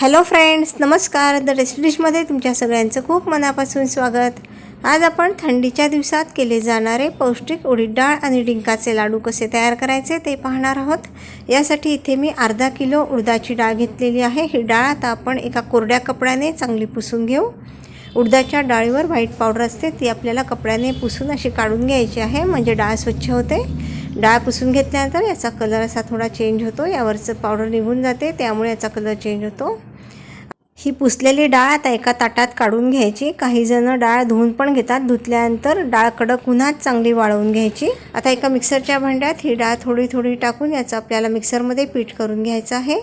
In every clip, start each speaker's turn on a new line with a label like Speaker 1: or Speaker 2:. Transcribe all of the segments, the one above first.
Speaker 1: Hello friends नमस्कार. The रेसिपीजमध्ये तुमच्या सगळ्यांचं खूप मनापासून स्वागत. आज आपण थंडीच्या दिवसात केले जाणारे पौष्टिक उडीद डाळ आणि डिंकाचे लाडू कसे तयार करायचे ते पाहणार आहोत. यासाठी इथे मी अर्धा किलो उडदाची डाळ घेतलेली आहे. ही डाळ आता आपण एका कोरड्या कपड्याने चांगली पुसून घेऊ. उडदाच्या डाळीवर व्हाईट पावडर असते ती आपल्याला कपड्याने पुसून अशी काढून घ्यायची आहे म्हणजे डाळ स्वच्छ होते. डाळ पुसून घेतल्यानंतर याचा कलर असा थोडा चेंज होतो. यावरचं पावडर निघून जाते त्यामुळे याचा कलर चेंज होतो. ही पुसलेली डाळ आता एका ताटात काढून घ्यायची. काही जण डाळ धुवून पण घेतात. धुतल्यानंतर डाळ कडक उन्हात चांगली वाळवून घ्यायची. आता एका मिक्सरच्या भांड्यात ही डाळ थोडी थोडी टाकून याचं आपल्याला मिक्सरमध्ये पीठ करून घ्यायचं आहे.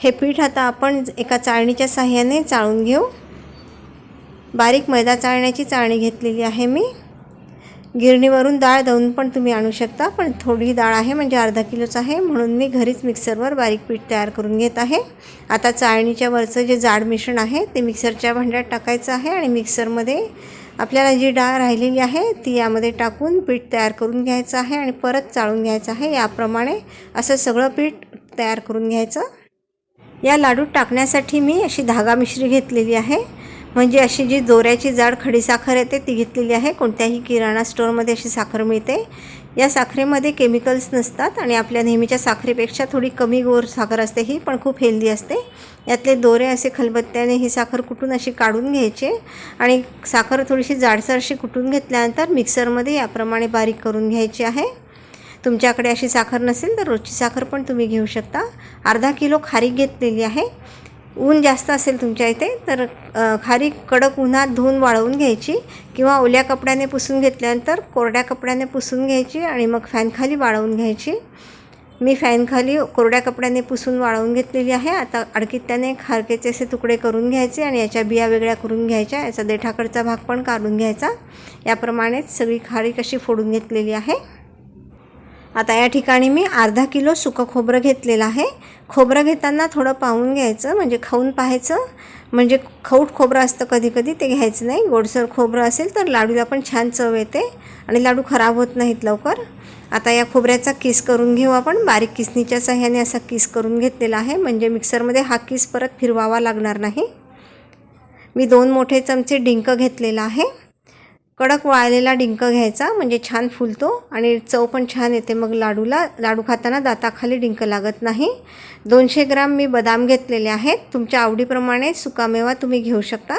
Speaker 1: हे पीठ आता आपण एका चाळणीच्या साह्याने चाळून घेऊ. बारीक मैदा चाळण्याची चाळणी घेतलेली आहे मी. गिरणीवरून डाळ दळून पण तुम्ही आणू शकता पण थोडी डाळ आहे म्हणजे अर्धा किलोच आहे म्हणून मी घरीच मिक्सरवर बारीक पीठ तयार करून घेत आहे. आता चाळणीच्या वरचं जे जाड मिश्रण आहे ते मिक्सरच्या भांड्यात टाकायचं आहे आणि मिक्सरमध्ये आपल्याला जी डाळ राहिलेली आहे ती यामध्ये टाकून पीठ तयार करून घ्यायचं आहे आणि परत चाळून घ्यायचं आहे. याप्रमाणे असं सगळं पीठ तयार करून घ्यायचं. या लाडू टाकण्यासाठी मी अशी धागा मिश्री घेतलेली आहे. म्हणजे अशी जी दोऱ्याची जाड खडीसाखर येते ती घेतलेली आहे. कोणत्याही किराणा स्टोअरमध्ये अशी साखर मिळते. या साखरेमध्ये केमिकल्स नसतात आणि आपल्या नेहमीच्या साखरेपेक्षा थोडी कमी गोर साखर असते ही पण खूप हेल्दी असते. यातले दोरे असे खलबत्त्याने ही साखर कुटून अशी काढून घ्यायचे आणि साखर थोडीशी जाडसर अशी कुटून घेतल्यानंतर मिक्सरमध्ये याप्रमाणे बारीक करून घ्यायची आहे. तुमच्याकडे अशी साखर नसेल तर रोजची साखर पण तुम्ही घेऊ शकता. अर्धा किलो खारीक घेतलेली आहे. ऊन जास्त असेल तुमच्या इथे तर खारी कडक उन्हात धुवून वाळवून घ्यायची किंवा ओल्या कपड्याने पुसून घेतल्यानंतर कोरड्या कपड्याने पुसून घ्यायची आणि मग फॅनखाली वाळवून घ्यायची. मी फॅनखाली कोरड्या कपड्याने पुसून वाळवून घेतलेली आहे. आता अडकित्याने खारकेचे असे तुकडे करून घ्यायचे आणि याच्या बिया वेगळ्या करून घ्यायच्या. याचा देठाकडचा भाग पण काढून घ्यायचा. याप्रमाणेच सगळी खारी कशी फोडून घेतलेली आहे. आता या ठिकाणी मी अर्धा किलो सुकं खोबरं घेतलेलं आहे. खोबरं घेताना थोडं पाहून घ्यायचं म्हणजे खाऊन पाहायचं. म्हणजे खौट खोबरं असतं कधी कधी ते घ्यायचं नाही. गोडसर खोबरं असेल तर लाडूला पण छान चव येते आणि लाडू खराब होत नाहीत लवकर. आता या खोबऱ्याचा किस करून घेऊ आपण. बारीक किसणीच्या सहाय्याने असा किस करून घेतलेला आहे. म्हणजे मिक्सरमध्ये हा किस परत फिरवावा लागणार नाही. मी दोन मोठे चमचे डिंक घेतलेला आहे. कडक वाळलेला डिंक घ्यायचा म्हणजे छान फुलतो आणि चव पण छान येते. मग लाडूला लाडू खाताना दाताखाली डिंक लागत नाही. दोनशे ग्राम मी बदाम घेतलेले आहेत. तुमच्या आवडीप्रमाणे सुकामेवा तुम्ही घेऊ शकता.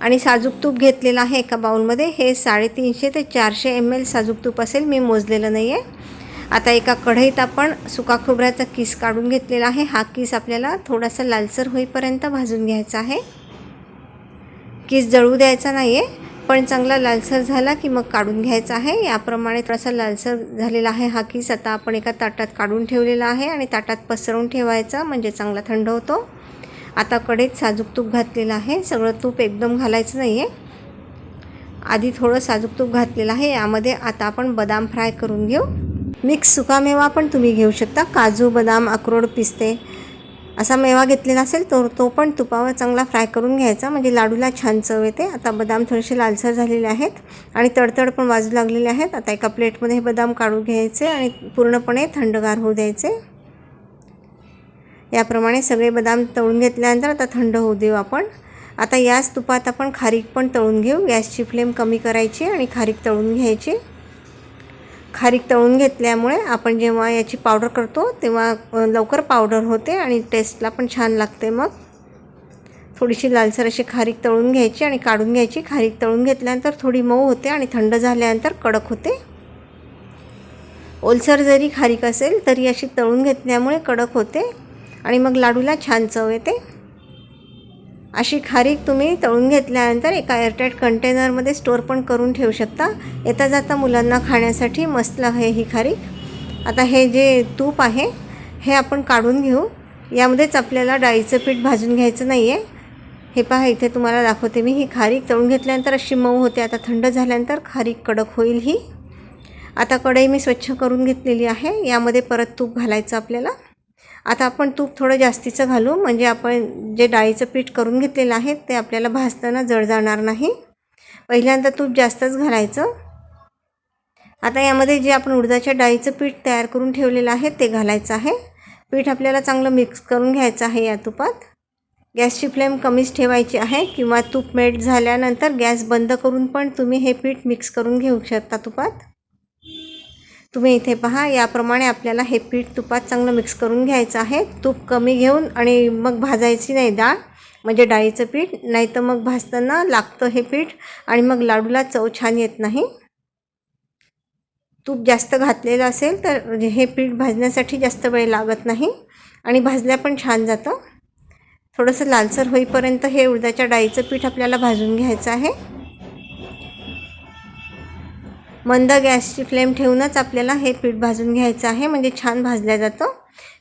Speaker 1: आणि साजूक तूप घेतलेलं आहे एका बाउलमध्ये. हे साडेतीनशे ते चारशे एम एल साजूक तूप असेल मी मोजलेलं नाही आहे आता एका कढईत आपण सुका खोबऱ्याचा किस काढून घेतलेला आहे. हा किस आपल्याला थोडासा लालसर होईपर्यंत भाजून घ्यायचा आहे. किस जळू द्यायचा नाही आहे पण चांगला लालसर झाला की मग काढून घ्यायचा आहे. याप्रमाणे थोडासा लालसर झालेला आहे हा किस. आता आपण एका ताटात काढून ठेवलेला आहे आणि ताटात पसरवून ठेवायचा म्हणजे चांगला थंड होतो. आता कडेत साजूक तूप घातलेलं आहे. सगळं तूप एकदम घालायचं नाही आहे आधी थोडं साजूक तूप घातलेलं आहे. यामध्ये आता आपण बदाम फ्राय करून घेऊ. मिक्स सुकामेवा पण तुम्ही घेऊ शकता. काजू बदाम अक्रोड पिस्ते असा मेवा घेतलेला असेल तो तो पण तुपावर चांगला फ्राय करून घ्यायचा. म्हणजे लाडूला छान चव येते. आता बदाम थोडेसे लालसर झालेले आहेत आणि तडतड पण वाजू लागलेले आहेत. आता एका प्लेटमध्ये हे बदाम काढून घ्यायचे आणि पूर्णपणे थंडगार होऊ द्यायचे. याप्रमाणे सगळे बदाम तळून घेतल्यानंतर आता थंड होऊ देऊ आपण. आता याच तुपात आपण खारीक पण तळून घेऊ. गॅसची फ्लेम कमी करायची आणि खारीक तळून घ्यायची. खारीक तळून घेतल्यामुळे आपण जेव्हा याची पावडर करतो तेव्हा लवकर पावडर होते आणि टेस्टला पण छान लागते मग. थोडीशी लालसर अशी खारीक तळून घ्यायची आणि काढून घ्यायची. खारीक तळून घेतल्यानंतर थोडी मऊ होते आणि थंड झाल्यानंतर कडक होते. ओलसर जरी खारीक असेल तरी अशी तळून घेतल्यामुळे कडक होते आणि मग लाडूला छान चव येते. अशी खारीक तुम्ही तळून घेतल्यानंतर एका एअरटाईट कंटेनरमध्ये स्टोअर पण करून ठेवू शकता. येता जाता मुलांना खाण्यासाठी मस्त आहे ही खारीक. आता हे जे तूप आहे हे आपण काढून घेऊ. यामध्येच आपल्याला डाळीचं पीठ भाजून घ्यायचं नाही आहे हे पहा इथे तुम्हाला दाखवते मी ही खारीक तळून घेतल्यानंतर अशी मऊ होते. आता थंड झाल्यानंतर खारीक कडक होईल ही. आता कढई मी स्वच्छ करून घेतलेली आहे. यामध्ये परत तूप घालायचं आपल्याला. आता आपण तूप थोडं जास्तीचं घालू म्हणजे आपण जे डाळीचं पीठ करून घेतलेलं आहे ते आपल्याला भाजताना जळ जाणार नाही. पहिल्यांदा तूप जास्तच घालायचं. आता यामध्ये जे आपण उडदाच्या डाळीचं पीठ तयार करून ठेवलेलं आहे ते घालायचं आहे. पीठ आपल्याला चांगलं मिक्स करून घ्यायचं आहे या तुपात. गॅसची फ्लेम कमीच ठेवायची आहे किंवा तूप मेल्ट झाल्यानंतर गॅस बंद करून पण तुम्ही हे पीठ मिक्स करून घेऊ शकता तुपात. तुम्ही इथे पहा याप्रमाणे आपल्याला हे पीठ तुपात चांगलं मिक्स करून घ्यायचं आहे. तूप कमी घेऊन आणि मग भाजायची नाही डाळ म्हणजे डाळीचं पीठ. नाही तर मग भाजताना लागतं हे पीठ आणि मग लाडूला चव छान येत नाही. तूप जास्त घातलेलं असेल तर म्हणजे हे पीठ भाजण्यासाठी जास्त वेळ लागत नाही आणि भाजल्या पण छान जातं. थोडंसं लालसर होईपर्यंत हे उडदाच्या डाळीचं पीठ आपल्याला भाजून घ्यायचं आहे. मंद गॅसची फ्लेम ठेवूनच आपल्याला हे पीठ भाजून घ्यायचं आहे. म्हणजे छान भाजल्या जातं.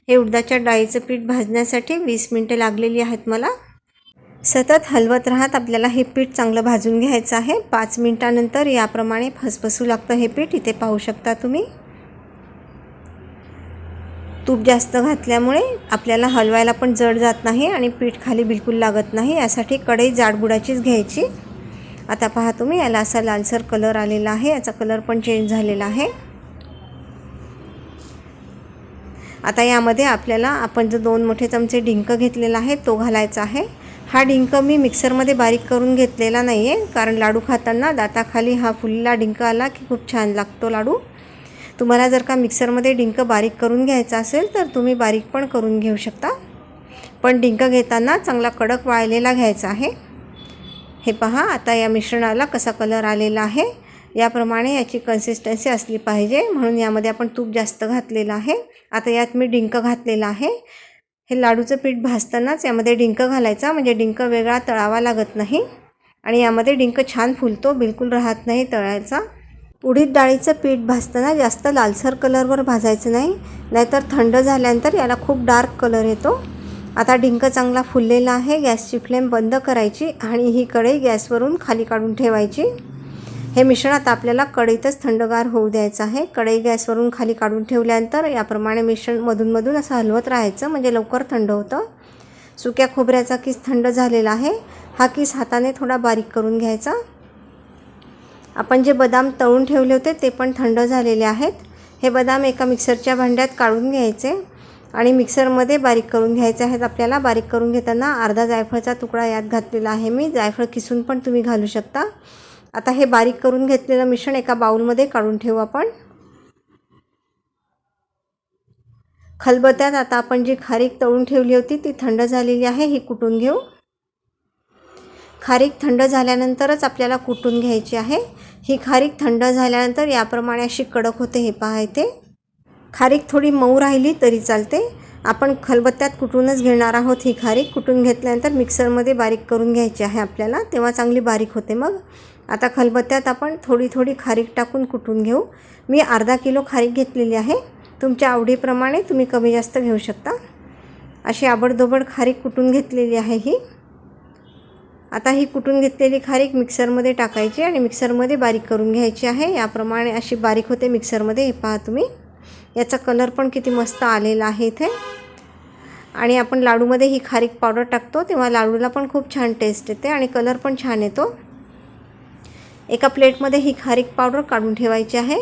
Speaker 1: हे उडदाच्या डाळीचं पीठ भाजण्यासाठी वीस मिनटं लागलेली आहेत मला. सतत हलवत राहत आपल्याला हे पीठ चांगलं भाजून घ्यायचं आहे. पाच मिनटानंतर याप्रमाणे फसफसू लागतं हे पीठ. इथे पाहू शकता तुम्ही. तूप जास्त घातल्यामुळे आपल्याला हलवायला पण जड जात नाही आणि पीठ खाली बिलकुल लागत नाही. यासाठी कढई जाडबुडाचीच घ्यायची. आता पहा तुम्ही याला असा लालसर कलर आलेला आहे याचा कलर पण चेंज झालेला आहे. आता यामध्ये आपल्याला आपण जो दोन मोठे चमचे डिंक घेतलेला आहे तो घालायचा आहे. हा डिंक मी मिक्सरमध्ये बारीक करून घेतलेला नाही आहे कारण लाडू खाताना दाताखाली हा फुलला डिंक आला की खूप छान लागतो लाडू. तुम्हाला जर का मिक्सरमध्ये डिंक बारीक करून घ्यायचा असेल तर तुम्ही बारीक पण करून घेऊ शकता. पण डिंक घेताना चांगला कडक वाळलेला घ्यायचा आहे. हे पहा आता या मिश्रणाला कसा कलर आलेला आहे? याप्रमाणे याची कन्सिस्टन्सी असली पाहिजे. म्हणून यामध्ये आपण तूप जास्त घातलेलं आहे. आता यात मी डिंक घातलेला आहे. हे लाडूचं पीठ भाजतानाच यामध्ये डिंक घालायचा म्हणजे डिंक वेगळा तळावा लागत नाही. आणि यामध्ये डिंक छान फुलतो बिलकुल राहत नाही तळायचा. उडीद डाळीचं पीठ भाजताना जास्त लालसर कलरवर भाजायचं नाही. नाहीतर थंड झाल्यानंतर याला खूप डार्क कलर येतो. आता डिंक चांगला फुललेला आहे गॅसची फ्लेम बंद करायची आणि ही कढई गॅसवरून खाली काढून ठेवायची. हे मिश्रण आता आपल्याला कढईतच थंडगार होऊ द्यायचं आहे. कढई गॅसवरून खाली काढून ठेवल्यानंतर याप्रमाणे मिश्रण मधूनमधून असं हलवत राहायचं म्हणजे लवकर थंड होतं. सुक्या खोबऱ्याचा किस थंड झालेला आहे. हा किस हाताने थोडा बारीक करून घ्यायचा. आपण जे बदाम तळून ठेवले होते ते पण थंड झालेले आहेत. हे बदाम एका मिक्सरच्या भांड्यात काढून घ्यायचे. आणि मिक्सरमध्ये बारीक करून घ्यायचे आहेत. आपल्याला बारीक करून घेताना अर्धा जायफळचा तुकडा यात घातलेला आहे मी. जायफळ किसून पण तुम्ही घालू शकता. आता हे बारीक करून घेतलेलं मिश्रण एका बाऊलमध्ये काढून ठेवू आपण. खलबत्यात आता आपण जी खारीक तळून ठेवली होती ती थंड झालेली आहे ही कुटून घेऊ. खारीक थंड झाल्यानंतरच आपल्याला कुटून घ्यायची आहे. ही खारीक थंड झाल्यानंतर याप्रमाणे अशी कडक होते हे पहा इथे. खारीक थोडी मऊ राहिली तरी चालते. आपण खलबत्त्यात कुटूनच घेणार आहोत ही खारीक. कुटून घेतल्यानंतर मिक्सरमध्ये बारीक करून घ्यायची आहे आपल्याला. तेव्हा चांगली बारीक होते मग. आता खलबत्त्यात आपण थोडी थोडी खारीक टाकून कुटून घेऊ. मी अर्धा किलो खारीक घेतलेली आहे. तुमच्या आवडीप्रमाणे तुम्ही कमी जास्त घेऊ शकता. अशी आबडधोबड खारीक कुटून घेतलेली आहे ही. आता ही कुटून घेतलेली खारीक मिक्सरमध्ये टाकायची आणि मिक्सरमध्ये बारीक करून घ्यायची आहे. याप्रमाणे अशी बारीक होते मिक्सरमध्ये. हे पहा तुम्ही. याचा कलर पण किती मस्त आलेला आहे इथे. आणि आपण लाडूमध्ये ही खारीक पावडर टाकतो तेव्हा लाडूला पण खूप छान टेस्ट येते आणि कलर पण छान येतो. एका प्लेटमध्ये ही खारीक पावडर काढून ठेवायची आहे.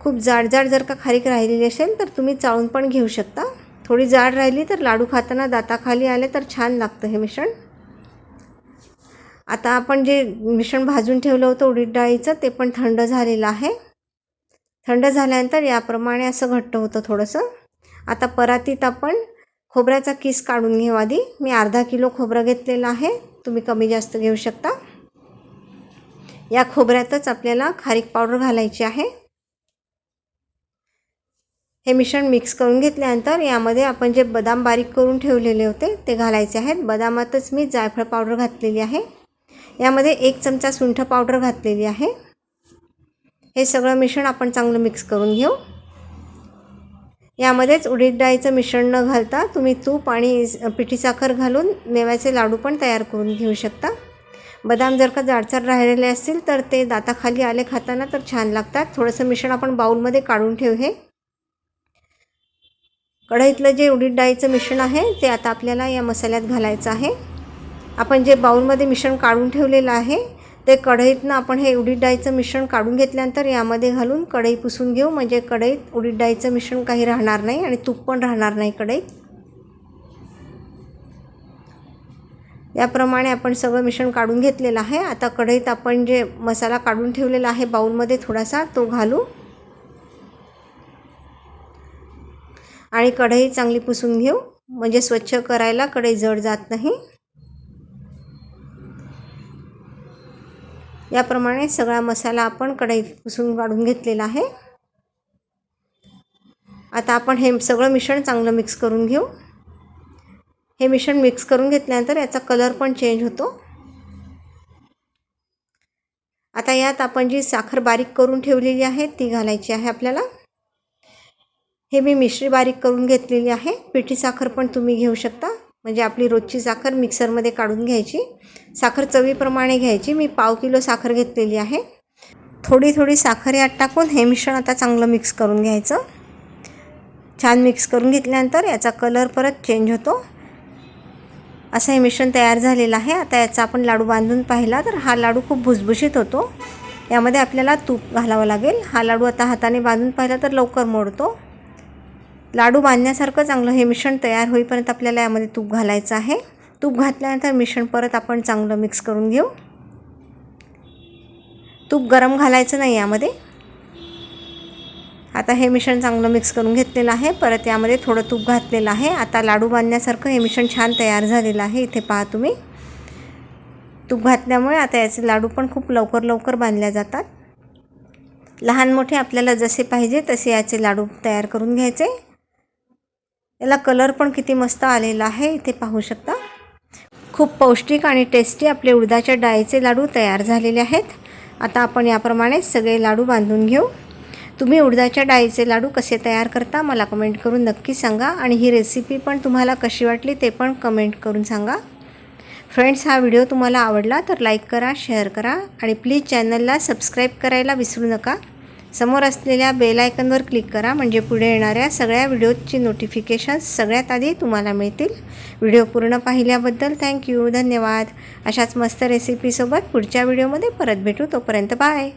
Speaker 1: खूप जाड जाड जर का खारीक राहिलेली असेल तर तुम्ही चाळून पण घेऊ शकता. थोडी जाड राहिली तर लाडू खाताना दाताखाली आले तर छान लागतं हे मिश्रण. आता आपण जे मिश्रण भाजून ठेवलं होतं उडीद डाळीचं ते पण थंड झालेलं आहे. थंड झाल्यानंतर याप्रमाणे असं घट्ट होतं थोडंसं. आता परातीत आपण खोबऱ्याचा किस काढून घेऊ आधी. मी अर्धा किलो खोबरं घेतलेलं आहे. तुम्ही कमी जास्त घेऊ शकता. या खोबऱ्यातच आपल्याला खारीक पावडर घालायची आहे. हे मिश्रण मिक्स करून घेतल्यानंतर यामध्ये आपण जे बदाम बारीक करून ठेवलेले होते ते घालायचे आहेत. बदामातच मी जायफळ पावडर घातलेली आहे. यामध्ये एक चमचा सुंठ पावडर घातलेली आहे. हे सगळं मिश्रण आपण चांगलं मिक्स करून घेऊ. यामध्येच उडीद डाळीचं मिश्रण न घालता तुम्ही तूप आणि पिठी साखर घालून मेव्याचे लाडू पण तयार करून घेऊ शकता. बदाम जर का जाडसर राहिलेले असतील तर ते दाताखाली आले खाताना तर छान लागतात. थोडंसं मिश्रण आपण बाऊलमध्ये काढून ठेव हे. कढईतलं जे उडीद डाळीचं मिश्रण आहे ते आता आपल्याला या मसाल्यात घालायचं आहे. आपण जे बाऊलमध्ये मिश्रण काढून ठेवलेलं आहे ते कढईतनं आपण हे उडीद डाळीचं मिश्रण काढून घेतल्यानंतर यामध्ये घालून कढई पुसून घेऊ. म्हणजे कढईत उडीद डाळीचं मिश्रण काही राहणार नाही आणि तूप पण राहणार नाही कढईत. याप्रमाणे आपण सगळं मिश्रण काढून घेतलेलं आहे. आता कढईत आपण जे मसाला काढून ठेवलेला आहे बाऊलमध्ये थोडासा तो घालू. आणि कढई चांगली पुसून घेऊ. म्हणजे स्वच्छ करायला कढई जड जात नाही. याप्रमाणे सगळा मसाला आपण कढईत पुसून काढून घेतलेला आहे. आता आपण हे सगळं मिश्रण चांगलं मिक्स करून घेऊ. हे मिश्रण मिक्स करून घेतल्यानंतर याचा कलर पण चेंज होतो. आता यात आपण जी साखर बारीक करून ठेवलेली आहे ती घालायची आहे आपल्याला. हे मी मिश्री बारीक करून घेतलेली आहे. पिठी साखर पण तुम्ही घेऊ शकता. म्हणजे आपली रोजची साखर मिक्सरमध्ये काढून घ्यायची. साखर चवीप्रमाणे घ्यायची. मी पाव किलो साखर घेतलेली आहे. थोडी थोडी साखर यात टाकून हे मिश्रण आता चांगलं मिक्स करून घ्यायचं. छान मिक्स करून घेतल्यानंतर याचा कलर परत चेंज होतो. असं हे मिश्रण तयार झालेलं आहे. आता याचा आपण लाडू बांधून पाहिला तर हा लाडू खूप भुसभुशीत होतो. यामध्ये आपल्याला तूप घालावं लागेल. हा लाडू आता हाताने बांधून पाहिला तर लवकर मोडतो. लाडू बांधण्यासारखं चांगलं हे मिश्रण तयार होईपर्यंत आपल्याला यामध्ये तूप घालायचं आहे. तूप घातल्यानंतर मिश्रण परत आपण चांगलं मिक्स करून घेऊ. तूप गरम घालायचं नाही यामध्ये. आता हे मिश्रण चांगलं मिक्स करून घेतलेलं आहे. परत यामध्ये थोडं तूप घातलेलं आहे. आता लाडू बांधण्यासारखं हे मिश्रण छान तयार झालेलं आहे. इथे पहा तुम्ही. तूप घातल्यामुळे आता याचे लाडू पण खूप लवकर लवकर बांधल्या जातात. लहान मोठे आपल्याला जसे पाहिजे तसे याचे लाडू तयार करून घ्यायचे. याला कलर पण किती मस्त आलेला आहे इथे पाहू शकता. खूप पौष्टिक आणि टेस्टी आपले उडदाच्या डाळीचे लाडू तयार झालेले आहेत. आता आपण याप्रमाणे सगळे लाडू बांधून घेऊ. तुम्ही उडदाच्या डाळीचे लाडू कसे तयार करता मला कमेंट करून नक्की सांगा. आणि ही रेसिपी पण तुम्हाला कशी वाटली ते पण कमेंट करून सांगा. फ्रेंड्स हा व्हिडिओ तुम्हाला आवडला तर लाईक करा शेअर करा. आणि प्लीज चॅनलला सबस्क्राईब करायला विसरू नका. समोर असलेल्या बेल आयकनवर क्लिक करा. म्हणजे पुढे येणाऱ्या सगळ्या व्हिडिओजची नोटिफिकेशन्स सगळ्यात आधी तुम्हाला मिळतील. व्हिडिओ पूर्ण पाहिल्याबद्दल थँक्यू धन्यवाद. अशाच मस्त रेसिपीसोबत पुढच्या व्हिडिओमध्ये परत भेटू. तोपर्यंत बाय